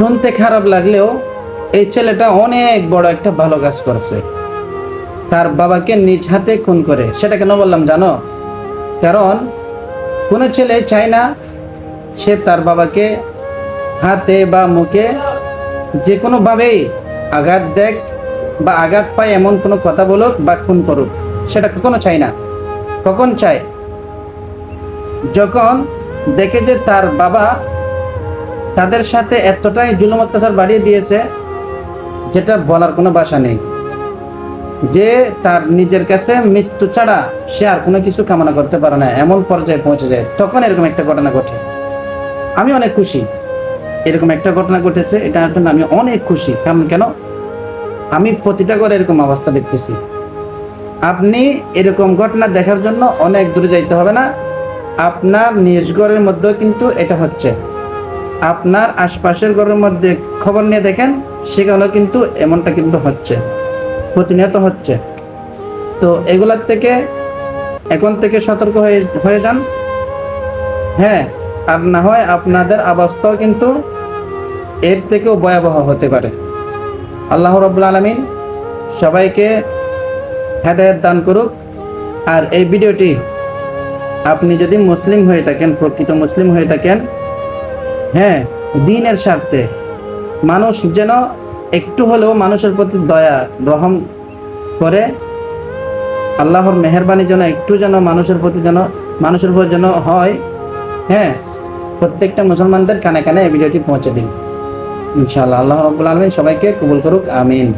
শুনতে খারাপ লাগলেও এই ছেলেটা অনেক বড় একটা ভালো কাজ করছে। তার বাবাকে নিজ হাতে খুন করে। সেটা কেন বললাম, জানো? কারণ কোনো ছেলে চায় না সে তার বাবাকে হাতে বা মুখে যে কোনোভাবেই আঘাত দেখ বা আঘাত পায় এমন কোনো কথা বলুক বা খুন করুক। সেটা কখনো চায় না। কখন চায়? যখন দেখে যে তার বাবা তাদের সাথে এতটাই জুলুম অত্যাচার বাড়িয়ে দিয়েছে যেটা বলার কোনো ভাষা নেই। যে তার নিজের কাছে মৃত্যু ছাড়া সে আর কোনো কিছু কামনা করতে পারে না, এমন পর্যায়ে পৌঁছে যায়। তখন এরকম একটা ঘটনা ঘটে। আমি অনেক খুশি। এরকম একটা ঘটনা ঘটেছে এটার জন্য আমি অনেক খুশি। কারণ কেন? আমি প্রতিটা করে এরকম অবস্থা দেখতেছি। আপনি এরকম ঘটনা দেখার জন্য অনেক দূরে যাইতে হবে না। আপনার নিজ ঘরের মধ্যেও কিন্তু এটা হচ্ছে। আপনার আশপাশের ঘরের মধ্যে খবর নিয়ে দেখেন, সেখানেও কিন্তু এমনটা কিন্তু হচ্ছে, প্রতিনিয়ত হচ্ছে। তো এগুলার থেকে এখন থেকে সতর্ক হয়ে হয়ে যান। হ্যাঁ আর না হয় আপনাদের অবস্থাও কিন্তু এর থেকেও ভয়াবহ হতে পারে। আল্লাহ রব্বুল আলমিন সবাইকে হেদায়ত দান করুক। আর এই ভিডিওটি আপনি যদি মুসলিম হয়ে থাকেন, প্রকৃত মুসলিম হয়ে থাকেন হ্যাঁ দিনের স্বার্থে। মানুষ যেন একটু হলেও মানুষের প্রতি দয়া গ্রহণ করে, আল্লাহর মেহরবানি যেন একটু যেন মানুষের প্রতি যেন, মানুষের উপর যেন হয় হ্যাঁ প্রত্যেকটা মুসলমানদের কানে কানে এই ভিডিওটি পৌঁছে দিন। ইনশাআল্লাহ, আল্লাহ রব্বুল আলমিন সবাইকে কবুল করুক, আমিন।